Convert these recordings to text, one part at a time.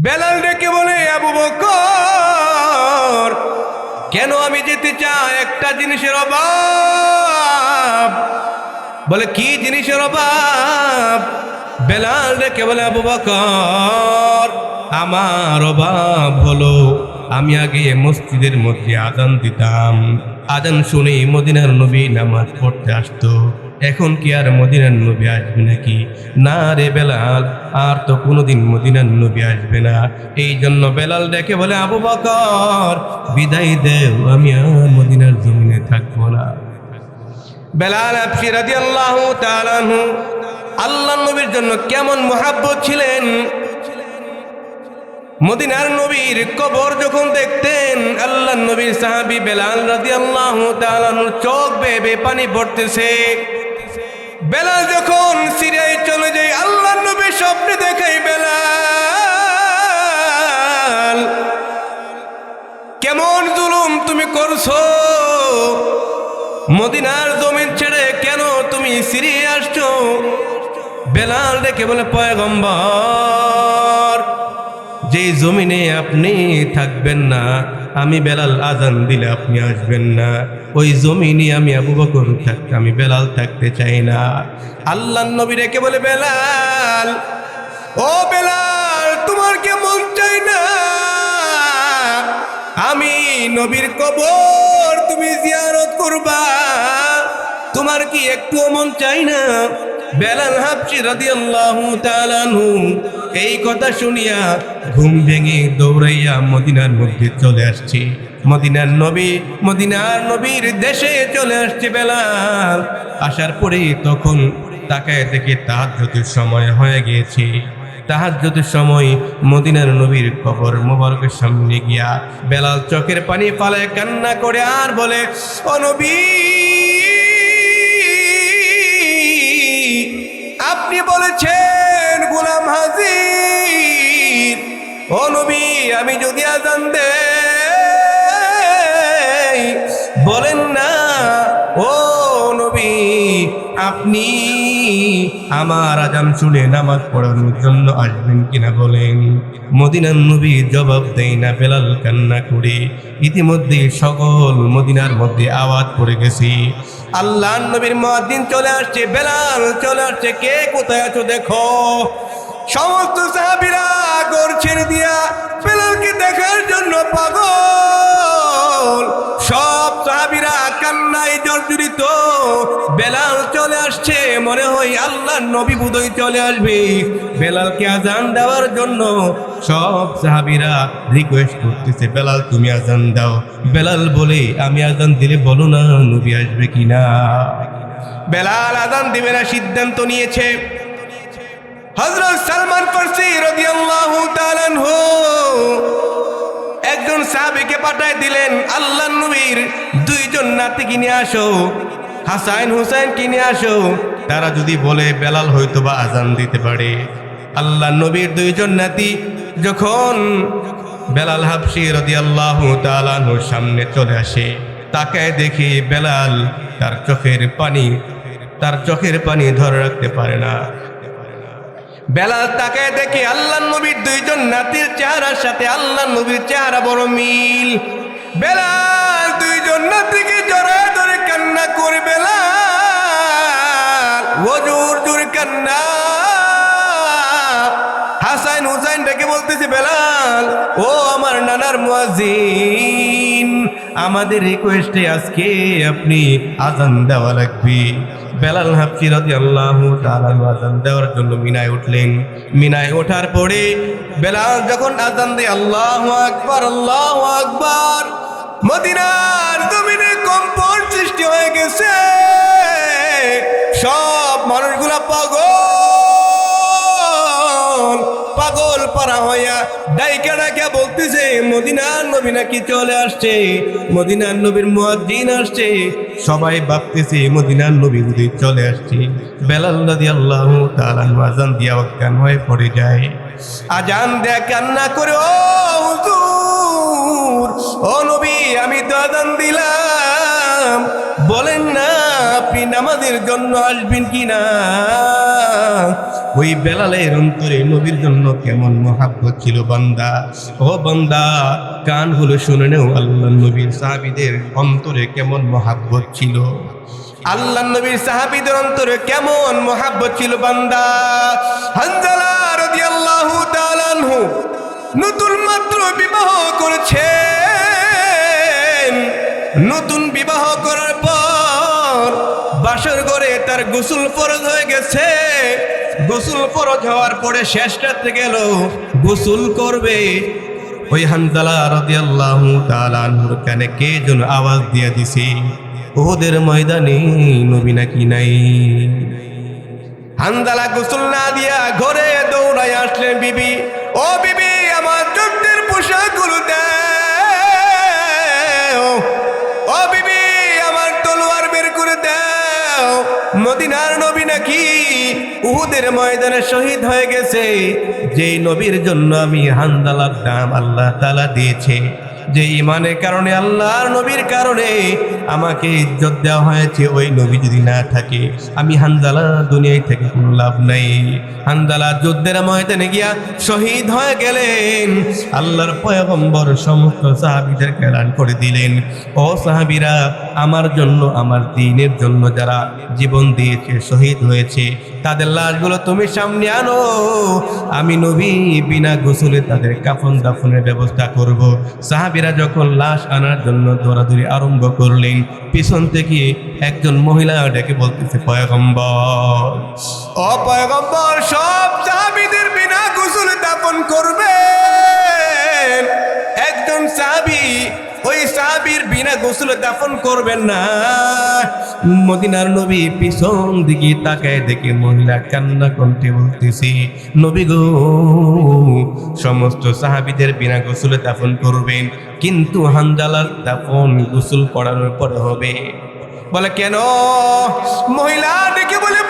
বেলাল ডেকে বলে, আবু বকর, কেন আমি যেতে চাই? একটা জিনিসের অভাব। বলে, কি জিনিসের অভাব? বেলাল ডেকে বলে, আবু বকর, আমার অভাব হলো, আমি আগে মসজিদের মধ্যে আজান দিতাম। আজান শুনে মদিনার নবী নামাজ পড়তে আসতো। এখন কি আর মদিনার নবী আসবে নাকি? না রে বেলাল, আর তো কোনোদিন মদিনার নবী আসবে না। এই জন্য বেলাল ডেকে বলে, আবু বকর, বিদায় দেও, আমি আর মদিনার জমিনে থাকব না। বেলাল আফসি রাজি আল্লাহ আল্লাহ নবীর জন্য কেমন মহাব্বত ছিলেন? মদিনার নবীর কবর যখন দেখতেন, আল্লাহ নবীর সাহাবি বেলাল রাজি আল্লাহ চোখ বেবে পানি পড়তেছে। বেলাল যখন সিরিয়ায় চলে যায়, আল্লাহ নবীর স্বপ্নে দেখাই বেলাল। কেমন জুলুম তুমি করছ? মদিনার জমিন ছেড়ে কেন তুমি সিরিয়ে আসছো? বেলাল ডেকে বলে, পয়গম্বর যে জমিনে আপনি থাকবেন না আমি বেলাল আজান দিলে আপনি আসবেন না। ওই জমিনে আমি আবু বকর থাকতে, আমি বেলাল থাকতে চাই না। আল্লাহ নবী রেখে বলে, বেলাল, ও বেলাল, তোমার কেমন চাই না? আমি নবীর কবর তুমি জিয়ারত করবা। তোমার কি একটু মন চাই না? বেলাল হাফসি রাদিয়াল্লাহু তাআলা আনহু এই কথা শুনিয়া ঘুম ভেঙে দৌড়াইয়া মদিনার মধ্যে চলে আসছে। মদিনার নবী, মদিনার নবীর দেশে চলে আসছে বেলাল। আসার পরে তখন তাকায় দেখে তাহাজ্জুদের সময় হয়ে গিয়েছে। তাহাজ্জুদের সময় মদিনার নবীর কবর মোবারকের সামনে গিয়া বেলাল চোখের পানি ফালে কান্না করে আর বলে, ও নবী! আপনি বলেছেন গুলাম হাজির ও নবী আমি যদি আজান দেই বলেন না ও আপনি আমার আজান শুনে নামাজ পড়ানোর জন্য আসবেন কিনা বলেন। মদিনার নবী জবাব দেয় না, বেলাল কান্না করে। ইতিমধ্যে সকল মদিনার মধ্যে আওয়াজ পড়ে গেছি। আল্লাহ নবীর মদিন চলে আসছে, বেলাল চলে আসছে, কে কোথায় আছো দেখো। সমস্ত সাহাবিরা গর ছেড়ে দিয়া বেলালকে দেখার জন্য পাগল। সব সাহাবিরা কান্নায় জর্জরিত বেলাল চলে আসছে, মনে হয় আল্লাহ নবী বুধই চলে আসবে। বেলালকে আজান দেওয়ার জন্য সব সাহাবিরা রিকোয়েস্ট করতেছে, বেলাল তুমি আজান দাও। বেলাল বলে, আমি আজান দিলে বলো না নবী আসবে কিনা? বেলাল আজান দিবে না, সিদ্ধান্ত নিয়েছে। হজরত সালমান ফার্সি রাদিয়াল্লাহু তাআলা একজন সাহাবীকে পাঠায় দিলেন আল্লাহ নবীর দুইজন নাতি কিনে আসো, হাসাইন হুসাইন কিনে আসো। তারা যদি বলে, বেলাল হয়তো বা আজান দিতে পারে। আল্লাহ নবীর দুইজন নাতি যখন বেলাল হাফসি রাদিয়াল্লাহু আল্লাহ আনহুর সামনে চলে আসে তাকে দেখে বেলাল তার চোখের পানি, তার চোখের পানি ধরে রাখতে পারে না। বেলাল তাকে দেখে আল্লাহ নবীর দুইজন নাতির চেহারার সাথে আল্লাহ নবীর চেহারা বড় মিল। বেলাল দুইজন নাতিকে জড়ায় ধরে কান্না করে বেলাল ওজুর জোরে কান্না। হাসাইন হুসাইন ডেকে বলতেছে, বেলাল, ও আমার নানার মুয়াজিন আমাদের রিকোয়েস্টে আজকে আপনি আজান দেওয়া লাগবে। বেলাল হাফসি রাজি আল্লাহ আজান দেওয়ার জন্য মিনায় উঠলেন। মিনায় ওঠার পরে বেলাল যখন আজান দেয়, আল্লাহ আকবার আল্লাহ আকবার। মদিনার জমিনে কম্পন সৃষ্টি হয়ে গেছে। সব মানুষগুলা পাগল পাগল পারা হইয়া ডাইকা ডাইকা নবী নাকি চলে আসছে? মদিনার নবীর মুয়াজ্জিন আসছে। সবাই ভাবতেছে, মদিনার নবী বুঝি চলে আসছে। বেলাল রাদিয়াল্লাহু তাআলা আজান দিয়া অজ্ঞান হয়ে পড়ে যায়। আজান দেয়া কান্না করে, ও হুজুর, ও নবী, আমি তো আজান দিলাম। বলেন না, আপনি নামাজের জন্য আসবেন কি না ওই বেলালের অন্তরে নবীর জন্য কেমন মহাব্বত ছিল বান্দা। ও বান্দা, কান হলো শুনে নেও, আল্লাহ নবীর সাহাবিদের অন্তরে কেমন মহাব্বত ছিল। আল্লাহ নবীর সাহাবিদের অন্তরে কেমন মহাব্বত ছিল বান্দা। হানজালা রাদিয়াল্লাহু তাআলা নতুন মাত্র বিবাহ করেছেন নতুন বিবাহ করার পর বাসর ঘরে তার গোসল ফরজ হয়ে গেছে। গোসল ফরজ হওয়ার পরে শেষ রাত্রে গেল গোসল করবে। ওই হানজালা রাদিয়াল্লাহু তাআলা আনহুর কানে কে যেন আওয়াজ দিয়ে দিছে ওদের ময়দানে নবী নাকি নাই? হানজালা গোসল না দিয়া ঘরে দৌড়ায় আসলেন, বিবি, ও বিবি, আমার যুদ্ধের পোশাকগুলো দাও মদিনার নবী নাকি উহুদের ময়দানে শহীদ হয়ে গেছে। যেই নবীর জন্য আমি হান্দালার দাম আল্লাহ তালা দিয়েছে। যে ইমানের কারণে, আল্লাহর নবীর কারণে আমাকে ইজ্জত দেওয়া হয়েছে, ওই নবী যদি না থাকে, আমি হানজালা দুনিয়ায় থেকে কোনো লাভ নাই। হানজালা যুদ্ধের ময়দানে গিয়া শহীদ হয়ে গেলেন। আল্লাহর পয়গম্বর সমস্ত সাহাবিদের কেরান করে দিলেন। ও সাহাবিরা, আমার জন্য, আমার দিনের জন্য যারা জীবন দিয়েছে, শহীদ হয়েছে, তাদের লাশগুলো তুমি সামনে আনো। আমি নবী বিনা গোসলে তাদের কাফন দাফনের ব্যবস্থা করব। সাহাবিরা যখন লাশ আনার জন্য দৌড়াদৌড়ি আরম্ভ করলেন, পিছন থেকে একজন মহিলা ডেকে বলতেছে, পয়গম্বর। সব সাহাবিদের বিনা গোসলে দাপন করবে একজন সাহাবি ওই সাহাবির বিনা গোসলে দাফন করবেন না। মদিনার নবী পিছন দিকে তাকায় দেখে মহিলা কান্না কণ্ঠে বলতেছি, নবী গো, সমস্ত সাহাবিদের বিনা গোসলে দাফন করবেন, কিন্তু হানজালার দাফন গোসল করানোর পরে হবে। বলে, কেন? মহিলা দেখে বলে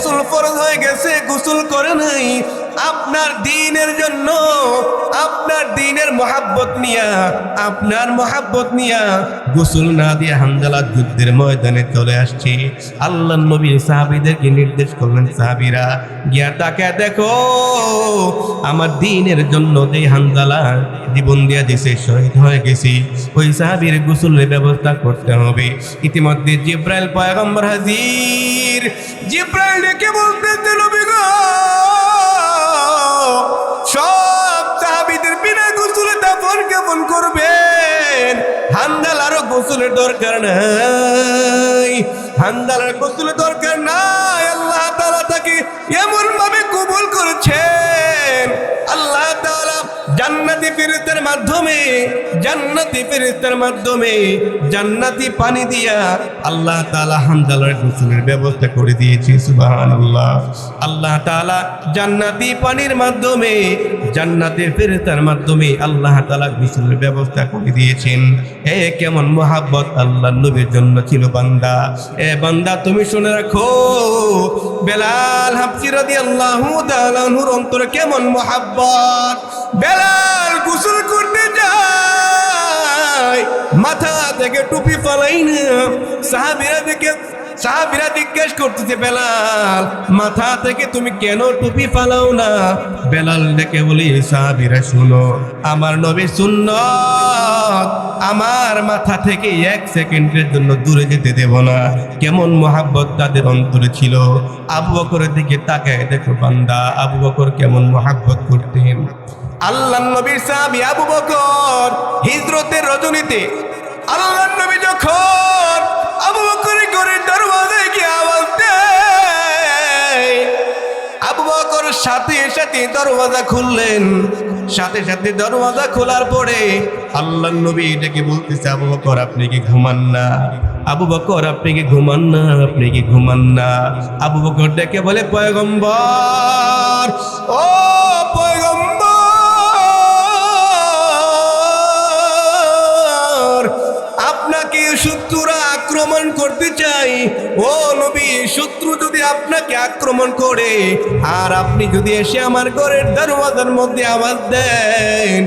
গোসল ফরজ হয়ে গেছে, গোসল করে নাই। আপনার দিনের জন্য, আপনার দিনের মহাব্বত নিয়া, আপনার মহাব্বত নিয়া গোসল না দিয়ে হামদালা যুদ্ধের ময়দানে চলে আসছে। আল্লাহ নবী সাহাবিদেরকে নির্দেশ করলেন, সাহাবিরা, গিয়া তাকে দেখো। আমার দিনের জন্য যে হামদালা জীবন দিয়া দিছে, শহীদ হয়ে গেছি। ওই সাহাবির গোসলের ব্যবস্থা করতে হবে। ইতিমধ্যে জিব্রাইল পয়গম্বর হাজির। জিব্রাইল ডেকে নবী গো, সব সাহাবিদের বিনা গোসলে দাফন কেমন করবেন? হান্দাল আরও গোসলের দরকার নাই। হান্দালার গোসলের দরকার নাই। আল্লাহ তালা তাকে এমন জান্নাতি ফেরেস্তার মাধ্যমে, জান্নাতি ফেরেস্তার মাধ্যমে জান্নাতি পানি দিয়া আল্লাহ তাআলা হামদালার গোসলের ব্যবস্থা করে দিয়েছে, সুবহানাল্লাহ। আল্লাহ তাআলা জান্নাতি পানির মাধ্যমে জান্নাতের ফেরেশতার মাধ্যমে আল্লাহ তাআলা গোসলের ব্যবস্থা করে দিয়েছেন। এ কেমন মোহাব্বত আল্লাহ নবীর জন্য ছিল বান্দা। এ বান্দা, তুমি শুনে রাখো, বেলাল হাফসি আল্লাহ তাআলা নূর অন্তরে কেমন মোহাব্বত। বেলাল গোসল করতে যায়, মাথা থেকে টুপি ফালাই না সাহাবিরা দেখে সাহাবিরা জিজ্ঞেস করতেছে, বেলাল, মাথা থেকে তুমি কেন টুপি ফালাও না? বেলাল ডেকে বলি সাহাবিরা, শুনো, আমার নবী সুন্নত। আমার মাথা থেকে এক সেকেন্ডের জন্য দূরে যেতে দেব না। কেমন মোহাব্বত তাদের অন্তরে ছিল। আবু বকরের দিকে তাকায় দেখো বান্দা, আবু বকর কেমন মোহাব্বত করতেন। আল্লাহ নবীর সাহাবি আবু বকর হিজরতের রজনীতে আল্লাহ নবী যখন আবু বকরের ঘরের দরওয়াজায় সাথে সাথে দরওয়াজা খুললেন। সাথে সাথে দরওয়াজা খোলার পরে আল্লাহ নবী এটাকে বলতেছে, আবু বকর, আপনি কি ঘুমান না? আবু বকর, আপনি কি ঘুমান না? আপনি কি ঘুমান না? আবু বকর ডেকে বলে, পয়গম্বর, ও পয়গম্বর আক্রমণ করে। আর আপনি যদি এসে আমার ঘরের দরওয়াজার মধ্যে আওয়াজ দেন,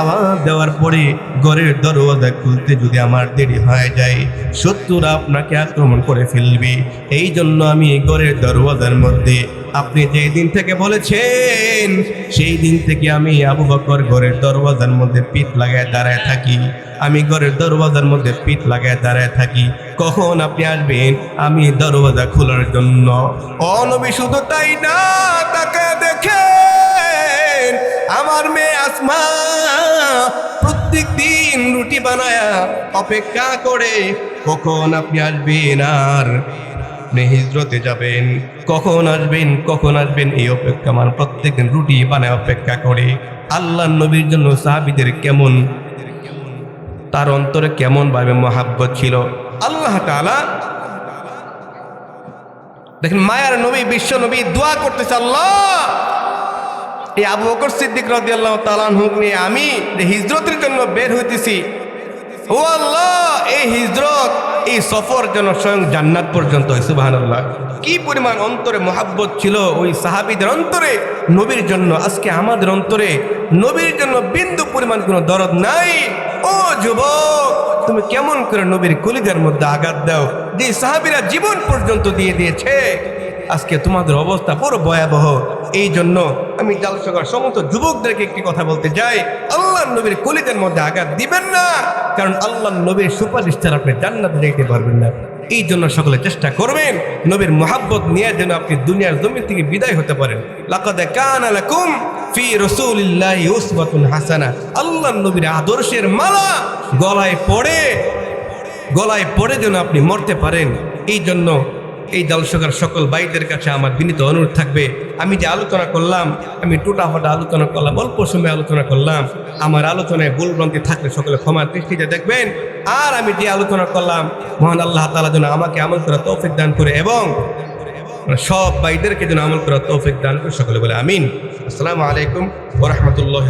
আওয়াজ দেওয়ার পরে ঘরের দরওয়াজা খুলতে যদি আমার দেরি হয়ে যায়, শত্রুরা আপনাকে আক্রমণ করে ফেলবে। এই জন্য আমি ঘরের দরওয়াজার মধ্যে আপনি যে দিন থেকে বলেছেন, সেই দিন থেকে আমি আবু বকর ঘরের দরওয়াজার মধ্যে পিঠ লাগায় দাঁড়ায় থাকি। আমি ঘরের দরওয়াজার মধ্যে পিঠ লাগায় দাঁড়ায় থাকি। কখন আপনি আসবেন? আমি দরওয়াজা খোলার জন্য। অনবী শুধু তাই না, তাকে দেখেন। আমার মেয়ে আসমা প্রত্যেক দিন রুটি বানায়া অপেক্ষা করে, কখন আপনি আসবেন আর আপনি হিজরতে যাবেন। কখন আসবেন কখন আসবেন এই অপেক্ষা আমার প্রত্যেকদিন রুটি বানায় অপেক্ষা করে। আল্লাহ নবীর জন্য সাহাবিদের কেমন, তার অন্তরে কেমন ভাবে মহাব্বত ছিল। আল্লাহ তাআলা দেখেন, মায়ার নবী, বিশ্ব নবী দোয়া করতেছে আল্লাহ। এই আবু বকর সিদ্দিক রাদিয়াল্লাহু তাআলা হুক নিয়ে আমি হিজরতের জন্য বের হইতেছি। ও আল্লাহ, এই হিজরত এই সফর যেন স্বয়ং জান্নাত পর্যন্ত হয় সুবাহান্লাহ কি পরিমাণ অন্তরে মহাব্বত ছিল ওই সাহাবিদের অন্তরে? নবীর জন্য, আজকে আমাদের অন্তরে নবীর জন্য বিন্দু পরিমাণ কোনো দরদ নাই। ও যুবক, তুমি কেমন করে নবীর কলিদের মধ্যে আঘাত দাও, যে সাহাবিরা জীবন পর্যন্ত দিয়ে দিয়েছে। আজকে তোমাদের অবস্থা বড় ভয়াবহ। এই জন্য আমি জালসকার সমস্ত যুবকদেরকে একটি কথা বলতে চাই আল্লাহ নবীর কলিদের মধ্যে আঘাত দিবেন না, কারণ আল্লাহ নবীর সুপারিশ ছাড়া আপনি জান্নাতে যেতে পারবেন না। এই জন্য সকলে চেষ্টা করবেন নবীর মোহাব্বত নিয়ে যেন আপনি দুনিয়ার জমি থেকে বিদায় হতে পারেন। লাকাদ কানা লাকুম ফি রাসূলিল্লাহি উসওয়াতুন হাসানা। আল্লাহ নবীর আদর্শের মালা গলায় পড়ে গলায় পড়ে যেন আপনি মরতে পারেন। এই জন্য এই দর্শকের সকল ভাইদের কাছে আমার বিনীত অনুরোধ থাকবে। আমি যে আলোচনা করলাম, আমি টুটা ফাটা আলোচনা করলাম, অল্প সময় আলোচনা করলাম, আমার আলোচনায় ভুলভ্রান্তি থাকলে সকলে ক্ষমার দৃষ্টিতে দেখবেন। আর আমি যে আলোচনা করলাম, মহান আল্লাহ তালা যেন আমাকে আমল করা তৌফিক দান করে এবং সব ভাইদেরকে যেন আমল করা তৌফিক দান করে সকলে বলে আমিন। আসসালামু আলাইকুম ওরহমতুল্লাহ